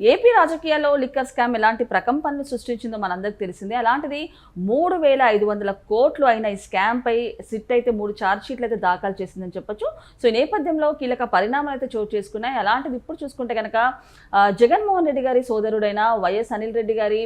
AP రాజకీయాల్లో liquor scam ఎలాంటి ప్రకంపనలు సృష్టించిందో మనందరికి తెలిసిందే. అలాంటిది మూడు వేల ఐదు వందల కోట్లు అయిన ఈ స్కామ్ పై సిట్ అయితే మూడు ఛార్జ్ షీట్లు అయితే దాఖలు చేసిందని చెప్పొచ్చు. సో ఈ నేపథ్యంలో కీలక పరిణామాలు అయితే చోటు చేసుకున్నాయి. అలాంటిది ఇప్పుడు చూసుకుంటే కనుక జగన్మోహన్ రెడ్డి గారి సోదరుడైన వైఎస్ అనిల్ రెడ్డి గారి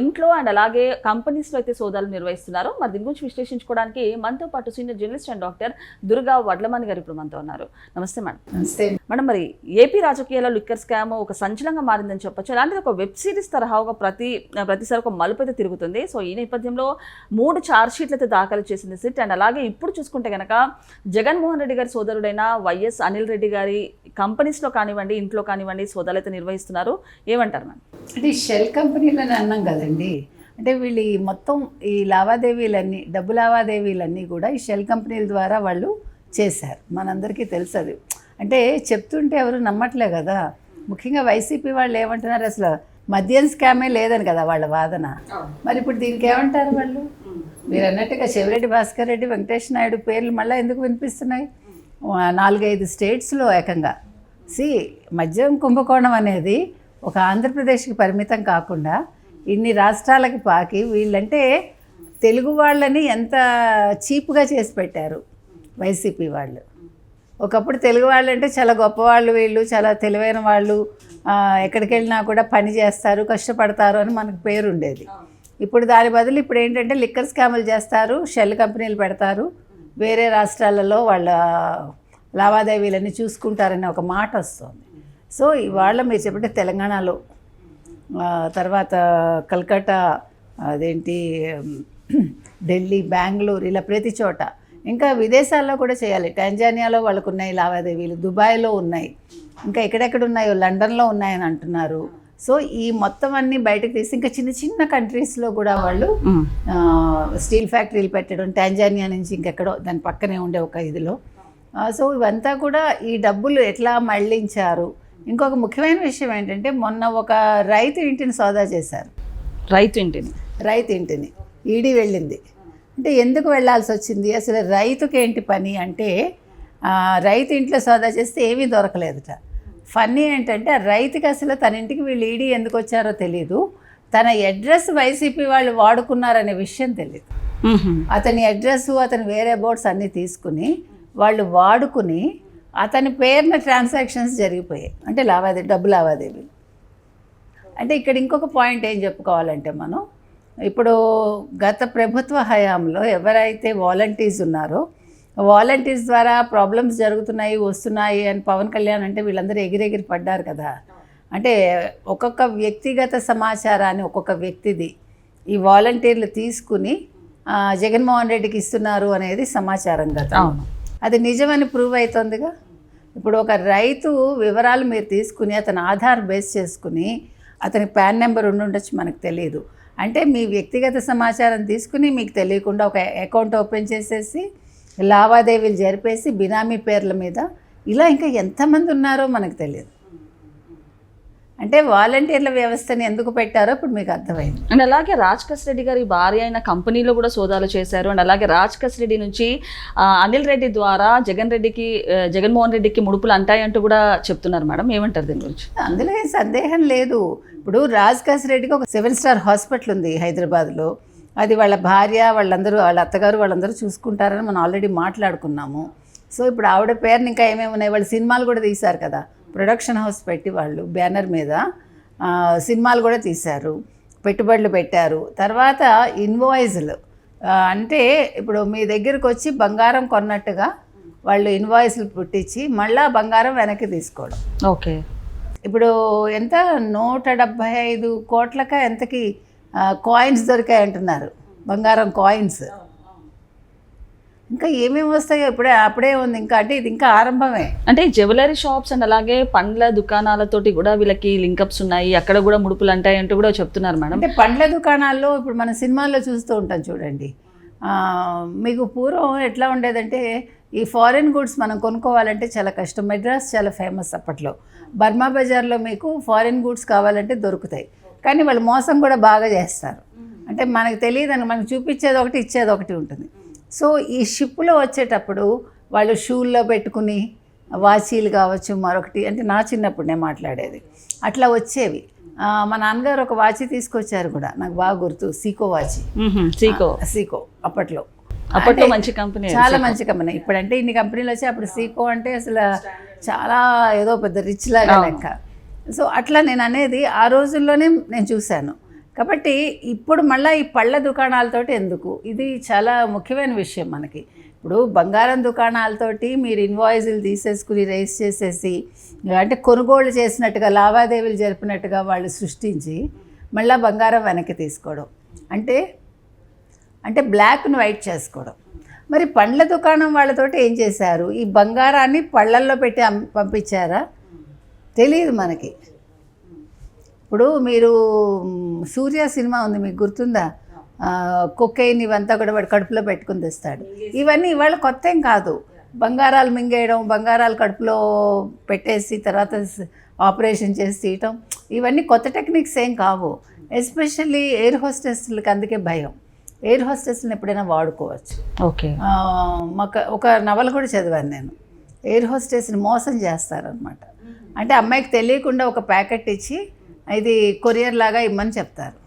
ఇంట్లో అండ్ అలాగే కంపెనీస్లో అయితే సోదాలు నిర్వహిస్తున్నారు. మరి దీని గురించి విశ్లేషించుకోవడానికి మనతో పాటు senior journalist and doctor Durga Vadlamani గారు ఇప్పుడు మనతో ఉన్నారు. నమస్తే మేడం. నమస్తే. మేడం మరి ఏపీ రాజకీయాల్లో లిక్కర్ స్కామ్ ఒక సంచలనంగా మారిందని చెప్పొచ్చు. అలాంటిది ఒక వెబ్ సిరీస్ తరహా ఒక ప్రతి ప్రతిసారి ఒక మలుపు అయితే తిరుగుతుంది. సో ఈ నేపథ్యంలో మూడు ఛార్జ్ షీట్లు అయితే దాఖలు చేసింది సిట్. అండ్ అలాగే ఇప్పుడు చూసుకుంటే కనుక జగన్మోహన్ రెడ్డి గారి సోదరుడైన వైఎస్ అనిల్ రెడ్డి గారి కంపెనీస్లో కానివ్వండి ఇంట్లో కానివ్వండి సోదాలు అయితే నిర్వహిస్తున్నారు. ఏమంటారు మ్యామ్? అంటే ఈ షెల్ కంపెనీలని అన్నాం కదండి. అంటే వీళ్ళు ఈ మొత్తం ఈ లావాదేవీలన్నీ డబ్బు లావాదేవీలన్నీ కూడా ఈ షెల్ కంపెనీల ద్వారా వాళ్ళు చేశారు. మనందరికీ తెలుసు అది. అంటే చెప్తుంటే ఎవరు నమ్మట్లే కదా. ముఖ్యంగా వైసీపీ వాళ్ళు ఏమంటున్నారు అసలు? మద్యం స్కామే లేదని కదా వాళ్ళ వాదన. మరి ఇప్పుడు దీనికి ఏమంటారు వాళ్ళు? మీరు అన్నట్టుగా చెవిరెడ్డి భాస్కర్ రెడ్డి వెంకటేష్ నాయుడు పేర్లు మళ్ళీ ఎందుకు వినిపిస్తున్నాయి? నాలుగైదు స్టేట్స్లో ఏకంగా. సి మద్యం కుంభకోణం అనేది ఒక ఆంధ్రప్రదేశ్కి పరిమితం కాకుండా ఇన్ని రాష్ట్రాలకి పాకి వీళ్ళంటే తెలుగు వాళ్ళని ఎంత చీప్గా చేసి పెట్టారు వైసీపీ వాళ్ళు. ఒకప్పుడు తెలుగు వాళ్ళు అంటే చాలా గొప్పవాళ్ళు వీళ్ళు చాలా తెలివైన వాళ్ళు ఎక్కడికి వెళ్ళినా కూడా పని చేస్తారు కష్టపడతారు అని మనకు పేరు ఉండేది ఇప్పుడు దాని బదులు ఇప్పుడు ఏంటంటే లిక్కర్ స్కాములు చేస్తారు షెల్ కంపెనీలు పెడతారు వేరే రాష్ట్రాలలో వాళ్ళ లావాదేవీలన్నీ చూసుకుంటారనే ఒక మాట వస్తుంది. సో ఇవాళ మీరు చెప్పంటే తెలంగాణలో తర్వాత కల్కట్టా అదేంటి ఢిల్లీ బెంగళూరు ఇలా ప్రతి చోట ఇంకా విదేశాల్లో కూడా చేయాలి. టాంజానియాలో వాళ్ళకు ఉన్నాయి లావాదేవీలు దుబాయ్లో ఉన్నాయి. ఇంకా ఎక్కడెక్కడ ఉన్నాయో లండన్లో ఉన్నాయని అంటున్నారు. సో ఈ మొత్తం అన్నీ బయటకు తీసి ఇంకా చిన్న చిన్న కంట్రీస్లో కూడా వాళ్ళు స్టీల్ ఫ్యాక్టరీలు పెట్టడం టాంజానియా నుంచి ఇంకెక్కడో దాని పక్కనే ఉండే ఒక ఇదిలో. సో ఇవంతా కూడా ఈ డబ్బులు ఎట్లా మళ్ళించారు? ఇంకొక ముఖ్యమైన విషయం ఏంటంటే మొన్న ఒక రైతు ఇంటిని సోదా చేశారు. రైతు ఇంటిని. రైతు ఇంటిని. ఈడీ వెళ్ళింది. అంటే ఎందుకు వెళ్ళాల్సి వచ్చింది? అసలు రైతుకి ఏంటి పని అంటే రైతు ఇంట్లో సోదా చేస్తే ఏమీ దొరకలేదుట. ఫన్నీ ఏంటంటే ఆ రైతుకి అసలు తన ఇంటికి వీళ్ళు ఈడీ ఎందుకు వచ్చారో తెలియదు తన అడ్రస్ వైసీపీ వాళ్ళు వాడుకున్నారనే విషయం తెలియదు అతని అడ్రస్ అతని వేరే బోర్డ్స్ అన్నీ తీసుకుని వాళ్ళు వాడుకుని అతని పేరున ట్రాన్సాక్షన్స్ జరిగిపోయాయి. అంటే లావాదేవీ డబ్బు లావాదేవీ అంటే ఇక్కడ ఇంకొక పాయింట్ ఏం చెప్పుకోవాలంటే మనం ఇప్పుడు గత ప్రభుత్వ హయాంలో ఎవరైతే వాలంటీర్స్ ఉన్నారో వాలంటీర్స్ ద్వారా ప్రాబ్లమ్స్ జరుగుతున్నాయి వస్తున్నాయి అని పవన్ కళ్యాణ్ అంటే వీళ్ళందరూ ఎగిరెగిరి పడ్డారు కదా. అంటే ఒక్కొక్క వ్యక్తిగత సమాచారాన్ని ఒక్కొక్క వ్యక్తిది ఈ వాలంటీర్లు తీసుకుని జగన్మోహన్ రెడ్డికి ఇస్తున్నారు అనేది సమాచారం కదా. అవును. అది నిజమని ప్రూవ్ అవుతుందిగా ఇప్పుడు ఒక రైతు వివరాలు మీరు తీసుకుని అతని ఆధార్ బేస్ చేసుకుని అతని పాన్ నెంబర్ ఉండి ఉండొచ్చు మనకు తెలియదు అంటే మీ వ్యక్తిగత సమాచారం తీసుకుని మీకు తెలియకుండా ఒక అకౌంట్ ఓపెన్ చేసేసి లావాదేవీలు జరిపేసి బినామీ పేర్ల మీద ఇలా ఇంకా ఎంతమంది ఉన్నారో మనకు తెలియదు. అంటే వాలంటీర్ల వ్యవస్థని ఎందుకు పెట్టారో ఇప్పుడు మీకు అర్థమైంది. అండ్ అలాగే రాజ్ రెడ్డి గారి భార్య అయిన కంపెనీలో కూడా సోదాలు చేశారు. అండ్ అలాగే రాజ్ రెడ్డి నుంచి అనిల్ రెడ్డి ద్వారా జగన్ రెడ్డికి జగన్మోహన్ రెడ్డికి ముడుపులు అంటాయంటూ కూడా చెప్తున్నారు మేడం. ఏమంటారు దీని గురించి? అందులో సందేహం లేదు. ఇప్పుడు రాజ్ రెడ్డికి ఒక సెవెన్ స్టార్ హాస్పిటల్ ఉంది హైదరాబాద్లో. అది వాళ్ళ భార్య వాళ్ళందరూ వాళ్ళ అత్తగారు వాళ్ళందరూ చూసుకుంటారని మనం ఆల్రెడీ మాట్లాడుకున్నాము. సో ఇప్పుడు ఆవిడ పేరుని ఇంకా ఏమేమి ఉన్నాయి? వాళ్ళు సినిమాలు కూడా తీశారు కదా. ప్రొడక్షన్ హౌస్ పెట్టి వాళ్ళు బ్యానర్ మీద సినిమాలు కూడా తీశారు. పెట్టుబడులు పెట్టారు. తర్వాత ఇన్వాయిస్లు. అంటే ఇప్పుడు మీ దగ్గరకు వచ్చి బంగారం కొన్నట్టుగా వాళ్ళు ఇన్వాయిస్లు పుట్టించి మళ్ళీ బంగారం వెనక్కి తీసుకోవడం. ఓకే. ఇప్పుడు ఎంత? నూట డెబ్భై ఐదు కోట్లక ఎంతకి కాయిన్స్ దొరికాయి అంటున్నారు బంగారం కాయిన్స్ ఇంకా ఏమేమి వస్తాయో ఇప్పుడే అప్పుడే ఉంది. ఇంకా అంటే ఇది ఇంకా ఆరంభమే. అంటే జ్యువెలరీ షాప్స్ అండ్ అలాగే పండ్ల దుకాణాలతోటి కూడా వీళ్ళకి లింకప్స్ ఉన్నాయి. అక్కడ కూడా ముడుపులు అంటాయంటూ కూడా చెప్తున్నారు మేడం. అంటే పండ్ల దుకాణాల్లో ఇప్పుడు మన సినిమాల్లో చూస్తూ ఉంటాం చూడండి. మీకు పూర్వం ఎట్లా ఉండేదంటే ఈ ఫారిన్ గుడ్స్ మనం కొనుక్కోవాలంటే చాలా కష్టం. మెడ్రాస్ చాలా ఫేమస్ అప్పట్లో. బర్మా బజార్లో మీకు ఫారిన్ గుడ్స్ కావాలంటే దొరుకుతాయి. కానీ వాళ్ళు మోసం కూడా బాగా చేస్తారు. అంటే మనకు తెలియదని మనకు చూపించేది ఒకటి ఇచ్చేది ఒకటి ఉంటుంది. సో ఈ షిప్లో వచ్చేటప్పుడు వాళ్ళు షూల్లో పెట్టుకుని వాచీలు కావచ్చు మరొకటి అంటే నా చిన్నప్పుడు నేను మాట్లాడేది. అట్లా వచ్చేవి. మా నాన్నగారు ఒక వాచి తీసుకొచ్చారు కూడా. నాకు బాగా గుర్తు. సీకో వాచి. సీకో. సీకో అప్పట్లో. అప్పట్లో మంచి కంపెనీ చాలా మంచి కంపెనీ ఇప్పుడంటే ఇన్ని కంపెనీలు వచ్చాయి అప్పుడు సీకో అంటే అసలు చాలా ఏదో పెద్ద రిచ్ లాగా లెక్క. సో అట్లా నేను అనేది ఆ రోజుల్లోనే నేను చూశాను. కాబట్టి ఇప్పుడు మళ్ళీ ఈ పళ్ళ దుకాణాలతోటి ఎందుకు? ఇది చాలా ముఖ్యమైన విషయం మనకి. ఇప్పుడు బంగారం దుకాణాలతోటి మీరు ఇన్వాయిస్లు తీసేసుకుని రేస్ చేసేసి అంటే కొనుగోలు చేసినట్టుగా లావాదేవీలు జరిపినట్టుగా వాళ్ళు సృష్టించి మళ్ళీ బంగారం వెనక్కి తీసుకోవడం. అంటే అంటే బ్లాక్ను వైట్ చేసుకోవడం. మరి పండ్ల దుకాణం వాళ్ళతోటి ఏం చేశారు? ఈ బంగారాన్ని పళ్ళల్లో పెట్టి పంపించారా? తెలియదు మనకి. ఇప్పుడు మీరు సూర్య సినిమా ఉంది మీకు గుర్తుందా? కొక్కైన్ ఇవంతా కూడా వాడు కడుపులో పెట్టుకుని తెస్తాడు. ఇవన్నీ ఇవాళ కొత్త ఏం కాదు. బంగారాలు మింగేయడం బంగారాలు కడుపులో పెట్టేసి తర్వాత ఆపరేషన్ చేసి తీయటం ఇవన్నీ కొత్త టెక్నిక్స్ ఏం కావు. ఎస్పెషల్లీ ఎయిర్ హోస్టెస్లకి అందుకే భయం. ఎయిర్ హోస్టెస్ని ఎప్పుడైనా వాడుకోవచ్చు. ఓకే. మాకు ఒక నవల కూడా చదివాను నేను. ఎయిర్ హోస్టెస్ని మోసం చేస్తారనమాట అంటే అమ్మాయికి తెలియకుండా ఒక ప్యాకెట్ ఇచ్చి ఇది కొరియర్ లాగా ఇమ్మని చెప్తారు.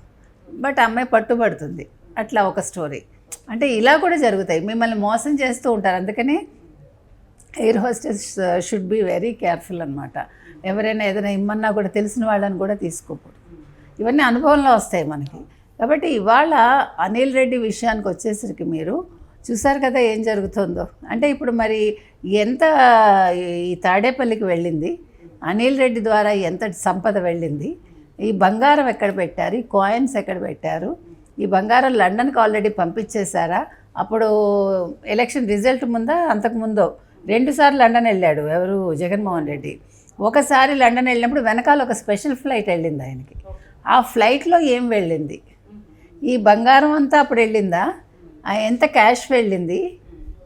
బట్ అమ్మాయి పట్టుబడుతుంది. అట్లా ఒక స్టోరీ. అంటే ఇలా కూడా జరుగుతాయి. మిమ్మల్ని మోసం చేస్తూ ఉంటారు. అందుకని air hostess should be very careful అనమాట ఎవరైనా ఏదైనా ఇమ్మన్నా కూడా తెలిసిన వాళ్ళని కూడా తీసుకోకూడదు. ఇవన్నీ అనుభవంలో వస్తాయి మనకి. కాబట్టి ఇవాళ అనిల్ రెడ్డి విషయానికి వచ్చేసరికి మీరు చూసారు కదా ఏం జరుగుతుందో. అంటే ఇప్పుడు మరి ఎంత ఈ తాడేపల్లికి వెళ్ళింది అనిల్ రెడ్డి ద్వారా ఎంత సంపద వెళ్ళింది ఈ బంగారం ఎక్కడ పెట్టారు ఈ కాయిన్స్ ఎక్కడ పెట్టారు ఈ బంగారం లండన్కి ఆల్రెడీ పంపించేశారా అప్పుడు ఎలక్షన్ రిజల్ట్ ముందా అంతకుముందో రెండుసార్లు లండన్ వెళ్ళాడు ఎవరు? జగన్మోహన్ రెడ్డి. ఒకసారి లండన్ వెళ్ళినప్పుడు వెనకాల ఒక స్పెషల్ ఫ్లైట్ వెళ్ళింది ఆయనకి. ఆ ఫ్లైట్లో ఏం వెళ్ళింది? ఈ బంగారం అంతా అప్పుడు వెళ్ళిందా? ఎంత క్యాష్ వెళ్ళింది?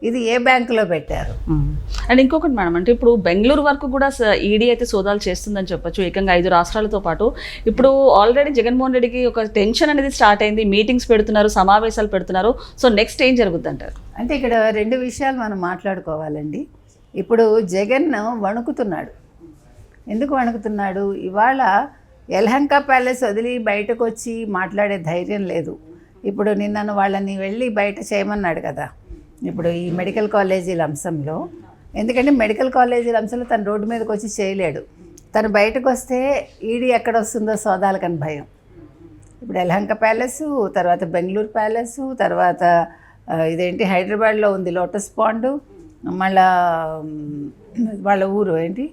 ఇది ఏ బ్యాంకులో పెట్టారు? అండ్ ఇంకొకటి మేడం అంటే ఇప్పుడు బెంగళూరు వరకు కూడా ఈడీ అయితే సోదాలు చేస్తుందని చెప్పొచ్చు. ఏకంగా ఐదు రాష్ట్రాలతో పాటు ఇప్పుడు ఆల్రెడీ జగన్మోహన్ రెడ్డికి ఒక టెన్షన్ అనేది స్టార్ట్ అయింది. మీటింగ్స్ పెడుతున్నారు సమావేశాలు పెడుతున్నారు. సో నెక్స్ట్ ఏం జరుగుద్ది అంటారు అంటే ఇక్కడ రెండు విషయాలు మనం మాట్లాడుకోవాలండి. ఇప్పుడు జగన్ వణుకుతున్నాడు. ఎందుకు వణుకుతున్నాడు? ఇవాళ యలహంక ప్యాలెస్ వదిలి బయటకు వచ్చి మాట్లాడే ధైర్యం లేదు. ఇప్పుడు నిన్నను వాళ్ళని వెళ్ళి బయట చేయమన్నాడు కదా. ఇప్పుడు ఈ మెడికల్ కాలేజీల అంశంలో ఎందుకంటే మెడికల్ కాలేజీల అంశంలో తను రోడ్డు మీదకి వచ్చి చేయలేడు. తను బయటకు వస్తే ఈడీ ఎక్కడ వస్తుందో సోదాలకని భయం. ఇప్పుడు యలహంక ప్యాలెస్ తర్వాత బెంగళూరు ప్యాలెస్ తర్వాత ఇదేంటి హైదరాబాద్లో ఉంది లోటస్ పాండ్ మళ్ళా వాళ్ళ ఊరు ఏంటి?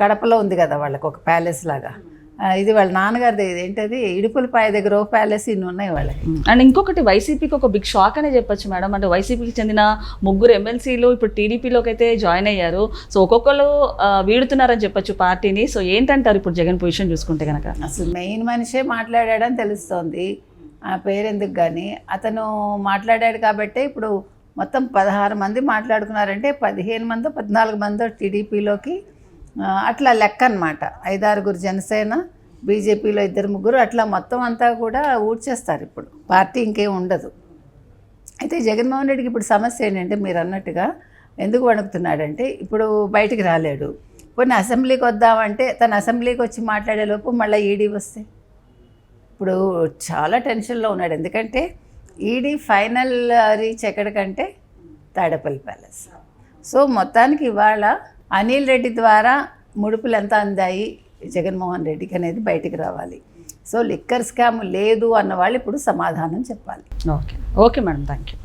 కడపలో ఉంది కదా వాళ్ళకు ఒక ప్యాలెస్ లాగా. ఇది వాళ్ళ నాన్నగారిది ఏంటది ఇడుపులపాయ దగ్గర ఓ ప్యాలెస్ ఇన్ని ఉన్నాయి వాళ్ళకి. అండ్ ఇంకొకటి వైసీపీకి ఒక బిగ్ షాక్ అనే చెప్పొచ్చు మేడం. అంటే వైసీపీకి చెందిన ముగ్గురు ఎమ్మెల్సీలు ఇప్పుడు టీడీపీలోకి అయితే జాయిన్ అయ్యారు. సో ఒక్కొక్కరు వీడుతున్నారని చెప్పొచ్చు పార్టీని. సో ఏంటంటారు ఇప్పుడు జగన్ పొజిషన్ చూసుకుంటే కనుక అసలు మెయిన్ మనిషే మాట్లాడాడని తెలుస్తోంది. ఆ పేరెందుకు కానీ అతను మాట్లాడాడు కాబట్టే ఇప్పుడు మొత్తం పదహారు మంది మాట్లాడుకున్నారంటే పదిహేను మందో పద్నాలుగు మందో టీడీపీలోకి అట్లా లెక్క అనమాట ఐదారుగురు జనసేన బీజేపీలో ఇద్దరు ముగ్గురు అట్లా మొత్తం అంతా కూడా ఊడ్చేస్తారు ఇప్పుడు. పార్టీ ఇంకేం ఉండదు. అయితే జగన్మోహన్ రెడ్డికి ఇప్పుడు సమస్య ఏంటంటే మీరు అన్నట్టుగా ఎందుకు వణుకుతున్నాడంటే ఇప్పుడు బయటికి రాలేడు. కొన్ని అసెంబ్లీకి వద్దామంటే తను అసెంబ్లీకి వచ్చి మాట్లాడేలోపు మళ్ళీ ఈడీ వస్తే? ఇప్పుడు చాలా టెన్షన్లో ఉన్నాడు. ఎందుకంటే ఈడీ ఫైనల్ రీచ్ ఎక్కడికంటే తాడేపల్లి ప్యాలెస్. సో మొత్తానికి ఇవాళ అనిల్ రెడ్డి ద్వారా ముడుపులు ఎంత అందాయి జగన్మోహన్ రెడ్డికి అనేది బయటికి రావాలి. సో లిక్కర్ స్కామ్ లేదు అన్న వాళ్ళు ఇప్పుడు సమాధానం చెప్పాలి. Okay. Okay madam. Thank you